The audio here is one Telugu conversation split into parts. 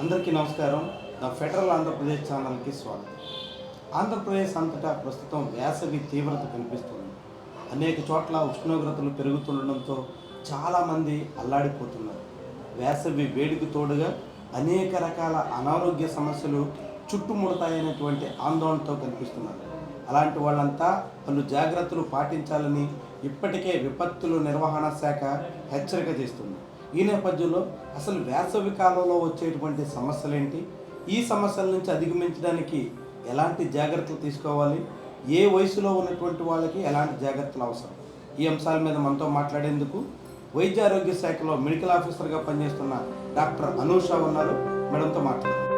అందరికీ నమస్కారం. నా ఫెడరల్ ఆంధ్రప్రదేశ్ ఛానల్కి స్వాగతం. ఆంధ్రప్రదేశ్ అంతటా ప్రస్తుతం వేసవి తీవ్రత కనిపిస్తుంది. అనేక చోట్ల ఉష్ణోగ్రతలు పెరుగుతుండడంతో చాలామంది అల్లాడిపోతున్నారు. వేసవి వేడికి తోడుగా అనేక రకాల అనారోగ్య సమస్యలు చుట్టుముడతాయనేటువంటి ఆందోళనతో కనిపిస్తున్నారు. అలాంటి వాళ్ళంతా పలు జాగ్రత్తలు పాటించాలని ఇప్పటికే విపత్తులు నిర్వహణ శాఖ హెచ్చరిక చేస్తుంది. ఈ నేపథ్యంలో అసలు వేసవి కాలంలో వచ్చేటువంటి సమస్యలేంటి? ఈ సమస్యల నుంచి అధిగమించడానికి ఎలాంటి జాగ్రత్తలు తీసుకోవాలి? ఏ వయసులో ఉన్నటువంటి వాళ్ళకి ఎలాంటి జాగ్రత్తలు అవసరం? ఈ అంశాల మీద మనతో మాట్లాడేందుకు వైద్య ఆరోగ్య శాఖలో మెడికల్ ఆఫీసర్గా పనిచేస్తున్న డాక్టర్ అనూష ఉన్నారు. మేడంతో మాట్లాడారు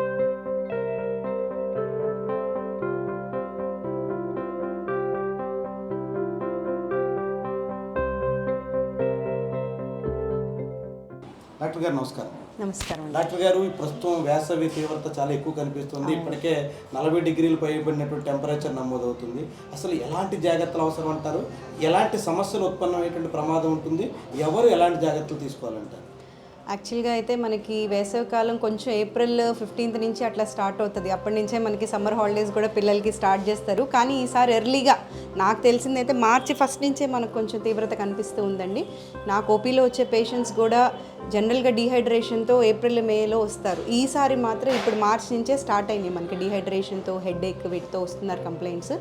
డాక్టర్ గారు నమస్కారం. నమస్కారం డాక్టర్ గారు ఈ ప్రస్తుతం వేసవి తీవ్రత చాలా ఎక్కువ కనిపిస్తుంది. ఇప్పటికే నలభై డిగ్రీలు పైబడినటువంటి టెంపరేచర్ నమోదవుతుంది. అసలు ఎలాంటి జాగ్రత్తలు అవసరం అంటారు? ఎలాంటి సమస్యలు ఉత్పన్నమయ్యేటువంటి ప్రమాదం ఉంటుంది? ఎవరు ఎలాంటి జాగ్రత్తలు తీసుకోవాలంటారు? యాక్చువల్గా అయితే మనకి వేసవికాలం కొంచెం ఏప్రిల్ ఫిఫ్టీన్త్ నుంచి అట్లా స్టార్ట్ అవుతుంది. అప్పటి నుంచే మనకి సమ్మర్ హాలిడేస్ కూడా పిల్లలకి స్టార్ట్ చేస్తారు. కానీ ఈసారి ఎర్లీగా నాకు తెలిసిందైతే మార్చి ఫస్ట్ నుంచే మనకు కొంచెం తీవ్రత కనిపిస్తూ ఉందండి. నాకు ఓపీలో వచ్చే పేషెంట్స్ కూడా జనరల్గా డీహైడ్రేషన్తో ఏప్రిల్ మేలో వస్తారు. ఈసారి మాత్రం ఇప్పుడు మార్చ్ నుంచే స్టార్ట్ అయినాయి మనకి డీహైడ్రేషన్తో హెడ్ ఏక్ వీటితో వస్తున్నారు కంప్లైంట్స్.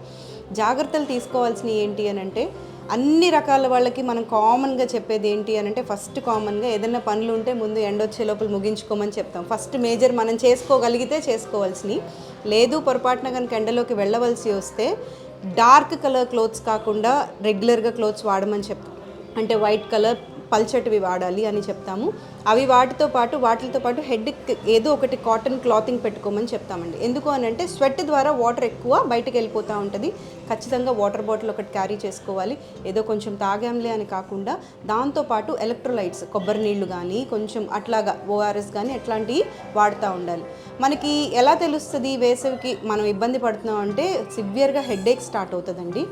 జాగ్రత్తలు తీసుకోవాల్సినవి ఏంటి అని అంటే అన్ని రకాల వాళ్ళకి మనం కామన్గా చెప్పేది ఏంటి అని అంటే ఫస్ట్ కామన్గా ఏదైనా పనులు ఉంటే ముందు ఎండొచ్చే లోపల ముగించుకోమని చెప్తాం. ఫస్ట్ మేజర్ మనం చేసుకోగలిగితే చేసుకోవాల్సినవి. లేదు పొరపాటున కనుక ఎండలోకి వెళ్ళవలసి వస్తే డార్క్ కలర్ క్లోత్స్ కాకుండా రెగ్యులర్గా క్లోత్స్ వాడమని చెప్తాం. అంటే వైట్ కలర్ పల్చటివి వాడాలి అని చెప్తాము. అవి వాటితో పాటు వాటితో పాటు హెడ్కి ఏదో ఒకటి కాటన్ క్లాతింగ్ పెట్టుకోమని చెప్తామండి. ఎందుకు అని అంటే స్వెట్ ద్వారా వాటర్ ఎక్కువ బయటకు వెళ్ళిపోతూ ఉంటుంది. ఖచ్చితంగా వాటర్ బాటిల్ ఒకటి క్యారీ చేసుకోవాలి. ఏదో కొంచెం తాగాంలే అని కాకుండా దాంతోపాటు ఎలక్ట్రోలైట్స్ కొబ్బరి నీళ్ళు కానీ కొంచెం అట్లాగా ఓఆర్ఎస్ కానీ అట్లాంటివి వాడుతూ ఉండాలి. మనకి ఎలా తెలుస్తుంది వేసవికి మనం ఇబ్బంది పడుతున్నాం అంటే సివియర్గా హెడేక్ స్టార్ట్ అవుతుందండి.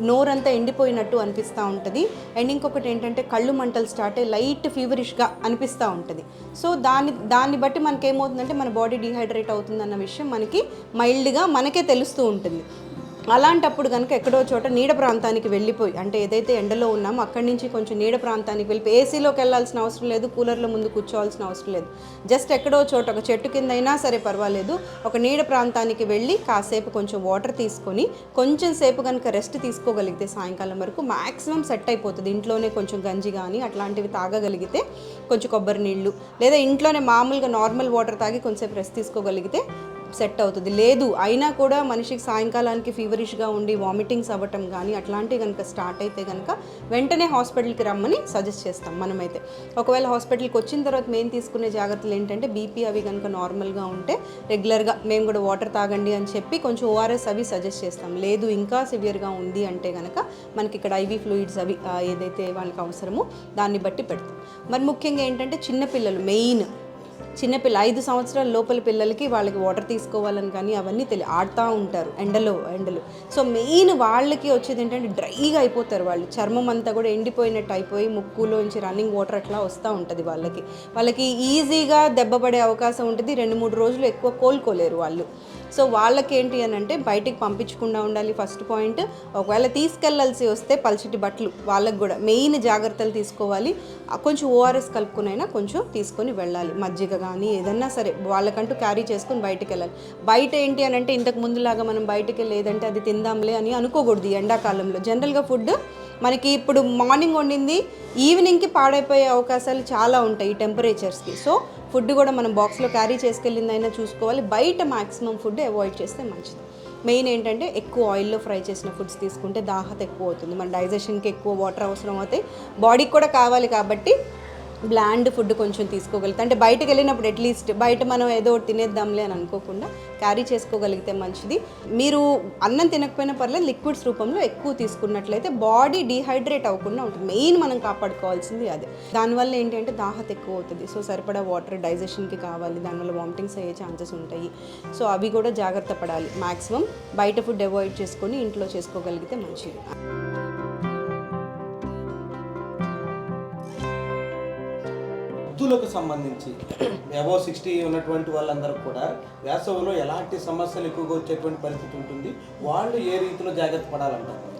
నోరంతా ఎండిపోయినట్టు అనిపిస్తూ ఉంటుంది. అండ్ ఇంకొకటి ఏంటంటే కళ్ళు మంటలు స్టార్ట్ అయ్యి లైట్ ఫీవరిష్గా అనిపిస్తూ ఉంటుంది. సో దాన్ని దాన్ని బట్టి మనకి ఏమవుతుందంటే మన బాడీ డిహైడ్రేట్ అవుతుందన్న విషయం మనకి మైల్డ్గా మనకే తెలుస్తూ ఉంటుంది. అలాంటప్పుడు కనుక ఎక్కడో చోట నీడ ప్రాంతానికి వెళ్ళిపోయి అంటే ఏదైతే ఎండలో ఉన్నామో అక్కడి నుంచి కొంచెం నీడ ప్రాంతానికి వెళ్ళి ఏసీలోకి వెళ్ళాల్సిన అవసరం లేదు కూలర్లో ముందు కూర్చోవాల్సిన అవసరం లేదు. జస్ట్ ఎక్కడో చోట ఒక చెట్టు కింద అయినా సరే పర్వాలేదు. ఒక నీడ ప్రాంతానికి వెళ్ళి కాసేపు కొంచెం వాటర్ తీసుకొని కొంచెం సేపు కనుక రెస్ట్ తీసుకోగలిగితే సాయంకాలం వరకు మ్యాక్సిమం సెట్ అయిపోతుంది. ఇంట్లోనే కొంచెం గంజి కానీ అట్లాంటివి తాగగలిగితే కొంచెం కొబ్బరి నీళ్ళు లేదా ఇంట్లోనే మామూలుగా నార్మల్ వాటర్ తాగి కొంచెంసేపు రెస్ట్ తీసుకోగలిగితే సెట్ అవుతుంది. లేదు అయినా కూడా మనిషికి సాయంకాలానికి ఫీవరిష్గా ఉండి వామిటింగ్స్ అవ్వటం కానీ అట్లాంటివి కనుక స్టార్ట్ అయితే కనుక వెంటనే హాస్పిటల్కి రమ్మని సజెస్ట్ చేస్తాం మనమైతే. ఒకవేళ హాస్పిటల్కి వచ్చిన తర్వాత మేము తీసుకునే జాగ్రత్తలు ఏంటంటే బీపీ అవి కనుక నార్మల్గా ఉంటే రెగ్యులర్గా మేము కూడా వాటర్ తాగండి అని చెప్పి కొంచెం ఓఆర్ఎస్ అవి సజెస్ట్ చేస్తాం. లేదు ఇంకా సివియర్గా ఉంది అంటే కనుక మనకి ఇక్కడ ఐవీ ఫ్లూయిడ్స్ అవి ఏదైతే వాళ్ళకి అవసరమో దాన్ని బట్టి పెడతాం. మరి ముఖ్యంగా ఏంటంటే చిన్నపిల్లలు మెయిన్ చిన్నపిల్ల ఐదు సంవత్సరాల లోపల పిల్లలకి వాళ్ళకి వాటర్ తీసుకోవాలని కానీ అవన్నీ తెలి ఆడుతూ ఉంటారు ఎండలో ఎండలు. సో మెయిన్ వాళ్ళకి వచ్చేది ఏంటంటే డ్రైగా అయిపోతారు వాళ్ళు. చర్మం అంతా కూడా ఎండిపోయినట్టు అయిపోయి ముక్కులోంచి రన్నింగ్ వాటర్ అట్లా వస్తూ ఉంటుంది వాళ్ళకి. వాళ్ళకి ఈజీగా దెబ్బ పడే అవకాశం ఉంటుంది. రెండు మూడు రోజులు ఎక్కువ కోలుకోలేరు వాళ్ళు. సో వాళ్ళకేంటి అని అంటే బయటికి పంపించకుండా ఉండాలి ఫస్ట్ పాయింట్. ఒకవేళ తీసుకెళ్ళాల్సి వస్తే పల్చటి బట్టలు వాళ్ళకు కూడా మెయిన్ జాగ్రత్తలు తీసుకోవాలి. కొంచెం ఓఆర్ఎస్ కలుపుకునైనా కొంచెం తీసుకొని వెళ్ళాలి. మజ్జిగ కానీ ఏదన్నా సరే వాళ్ళకంటూ క్యారీ చేసుకొని బయటికి వెళ్ళాలి. బయట ఏంటి అని అంటే ఇంతకు ముందులాగా మనం బయటికి లేదంటే అది తిందాంలే అని అనుకోకూడదు ఎండాకాలంలో. జనరల్గా ఫుడ్ మనకి ఇప్పుడు మార్నింగ్ వండింది ఈవినింగ్కి పాడైపోయే అవకాశాలు చాలా ఉంటాయి ఈ టెంపరేచర్స్కి. సో ఫుడ్ కూడా మనం బాక్స్లో క్యారీ చేసుకెళ్ళిందైనా చూసుకోవాలి. బయట మాక్సిమం ఫుడ్ అవాయిడ్ చేస్తే మంచిది. మెయిన్ ఏంటంటే ఎక్కువ ఆయిల్లో ఫ్రై చేసిన ఫుడ్స్ తీసుకుంటే దాహత ఎక్కువ అవుతుంది. మన డైజెషన్కి ఎక్కువ వాటర్ అవసరం అవుతాయి. బాడీకి కూడా కావాలి కాబట్టి బ్లాండ్ ఫుడ్ కొంచెం తీసుకోగలుగుతాం. అంటే బయటకు వెళ్ళినప్పుడు అట్లీస్ట్ బయట మనం ఏదో ఒకటి తినేద్దాంలే అని అనుకోకుండా క్యారీ చేసుకోగలిగితే మంచిది. మీరు అన్నం తినకపోయినా పర్లేదు లిక్విడ్స్ రూపంలో ఎక్కువ తీసుకున్నట్లయితే బాడీ డీహైడ్రేట్ అవ్వకుండా ఉంటుంది. మెయిన్ మనం కాపాడుకోవాల్సింది అదే. దానివల్ల ఏంటంటే దాహత ఎక్కువ అవుతుంది. సో సరిపడా వాటర్ డైజెషన్కి కావాలి. దానివల్ల వామిటింగ్స్ అయ్యే ఛాన్సెస్ ఉంటాయి. సో అవి కూడా జాగ్రత్త పడాలి. మ్యాక్సిమం బయట ఫుడ్ అవాయిడ్ చేసుకొని ఇంట్లో చేసుకోగలిగితే మంచిది. వృద్ధులకు సంబంధించి అబౌవ్ సిక్స్టీ ఉన్నటువంటి వాళ్ళందరూ కూడా వేసవిలో ఎలాంటి సమస్యలు ఎక్కువగా వచ్చేటువంటి పరిస్థితి ఉంటుంది? వాళ్ళు ఏ రీతిలో జాగ్రత్త పడాలంటారు?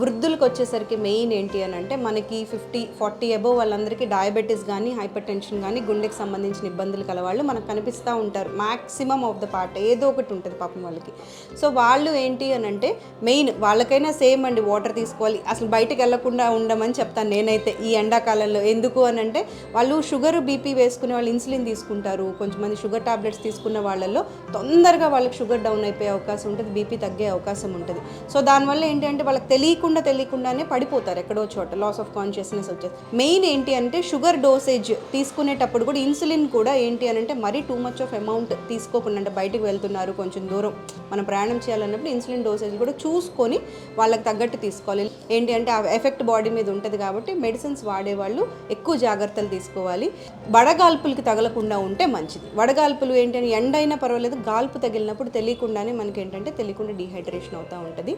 వృద్ధులకు వచ్చేసరికి మెయిన్ ఏంటి అని అంటే మనకి ఫిఫ్టీ ఫార్టీ అబోవ్ వాళ్ళందరికీ డయాబెటీస్ కానీ హైపర్ టెన్షన్ కానీ గుండెకి సంబంధించిన ఇబ్బందులు కలవాళ్ళు మనకు కనిపిస్తూ ఉంటారు. మ్యాక్సిమం ఆఫ్ ద పార్ట్ ఏదో ఒకటి ఉంటుంది పాపం వాళ్ళకి. సో వాళ్ళు ఏంటి అని అంటే మెయిన్ వాళ్ళకైనా సేమ్ అండి వాటర్ తీసుకోవాలి. అసలు బయటకు వెళ్ళకుండా ఉండమని చెప్తాను నేనైతే ఈ ఎండాకాలంలో. ఎందుకు అని అంటే వాళ్ళు షుగర్ బీపీ వేసుకునే వాళ్ళు ఇన్సులిన్ తీసుకుంటారు. కొంచెం మంది షుగర్ టాబ్లెట్స్ తీసుకున్న వాళ్ళల్లో తొందరగా వాళ్ళకి షుగర్ డౌన్ అయిపోయే అవకాశం ఉంటుంది బీపీ తగ్గే అవకాశం ఉంటుంది. సో దానివల్ల ఏంటంటే వాళ్ళకి తెలియకుండా తెలియకుండానే పడిపోతారు ఎక్కడో చోట లాస్ ఆఫ్ కాన్షియస్నెస్ వచ్చేది మెయిన్ ఏంటి అంటే షుగర్ డోసేజ్ తీసుకునేటప్పుడు కూడా ఇన్సులిన్ కూడా ఏంటి అని అంటే మరీ టూ మచ్ ఆఫ్ అమౌంట్ తీసుకోకుండా అంటే బయటకు వెళ్తున్నారు కొంచెం దూరం. మనం ప్రయాణం చేయాలన్నప్పుడు ఇన్సులిన్ డోసేజ్ కూడా చూసుకొని వాళ్ళకి తగ్గట్టు తీసుకోవాలి. ఏంటి అంటే ఆ ఎఫెక్ట్ బాడీ మీద ఉంటుంది కాబట్టి మెడిసిన్స్ వాడేవాళ్ళు ఎక్కువ జాగ్రత్తలు తీసుకోవాలి. వడగాల్పులకి తగలకుండా ఉంటే మంచిది. వడగాల్పులు ఏంటంటే ఎండ అయినా పర్వాలేదు గాల్పు తగిలినప్పుడు తెలియకుండానే మనకి ఏంటంటే తెలియకుండా డిహైడ్రేషన్ అవుతూ ఉంటుంది.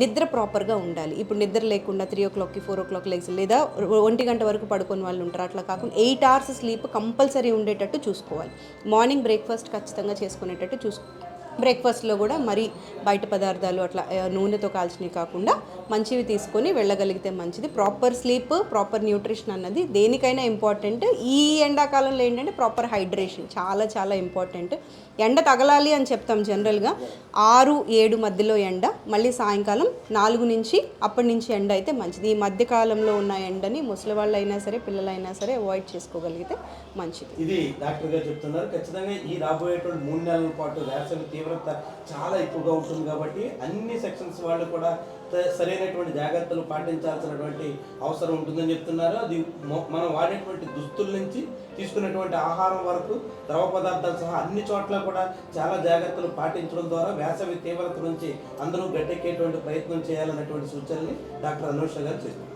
నిద్ర ప్రాపర్గా ఉండాలి. ఇప్పుడు నిద్ర లేకుండా త్రీ ఓ క్లాక్కి ఫోర్ ఓ క్లాక్ లేచి లేదా ఒంటి గంట వరకు పడుకొని వాళ్ళు ఉంటారు. అట్లా కాకుండా ఎయిట్ అవర్స్ స్లీప్ కంపల్సరీ ఉండేటట్టు చూసుకోవాలి. మార్నింగ్ బ్రేక్ఫాస్ట్ ఖచ్చితంగా చేసుకునేటట్టు చూసుకో బ్రేక్ఫాస్ట్లో కూడా మరీ బయట పదార్థాలు అట్లా నూనెతో కాల్చినవి కాకుండా మంచివి తీసుకొని వెళ్ళగలిగితే మంచిది. ప్రాపర్ స్లీప్ ప్రాపర్ న్యూట్రిషన్ అన్నది దేనికైనా ఇంపార్టెంట్. ఈ ఎండాకాలంలో ఏంటంటే ప్రాపర్ హైడ్రేషన్ చాలా చాలా ఇంపార్టెంట్. ఎండ తగలాలి అని చెప్తాం జనరల్గా. ఆరు ఏడు మధ్యలో ఎండ మళ్ళీ సాయంకాలం నాలుగు నుంచి అప్పటి నుంచి ఎండ అయితే మంచిది. ఈ మధ్యకాలంలో ఉన్న ఎండని ముసలి వాళ్ళైనా సరే పిల్లలైనా సరే అవాయిడ్ చేసుకోగలిగితే మంచిది. ఇది డాక్టర్ గారు చెప్తున్నారు. ఖచ్చితంగా ఈ రాబోయేటువంటి మూడు నెలల పాటు వేసవి తీవ్రత చాలా ఎక్కువగా ఉంటుంది కాబట్టి అన్ని సెక్షన్స్ వాళ్ళు కూడా సరైనటువంటి జాగ్రత్తలు పాటించాల్సినటువంటి అవసరం ఉంటుందని చెప్తున్నారు. అది మనం వాడేటువంటి దుస్తుల నుంచి తీసుకునేటువంటి ఆహారం వరకు ద్రవ పదార్థాలు సహా అన్ని చోట్ల కూడా చాలా జాగ్రత్తలు పాటించడం ద్వారా వేసవి తీవ్రత నుంచి అందరూ గట్టెక్కేటువంటి ప్రయత్నం చేయాలన్నటువంటి సూచనని డాక్టర్ అనూష గారు చేస్తున్నారు.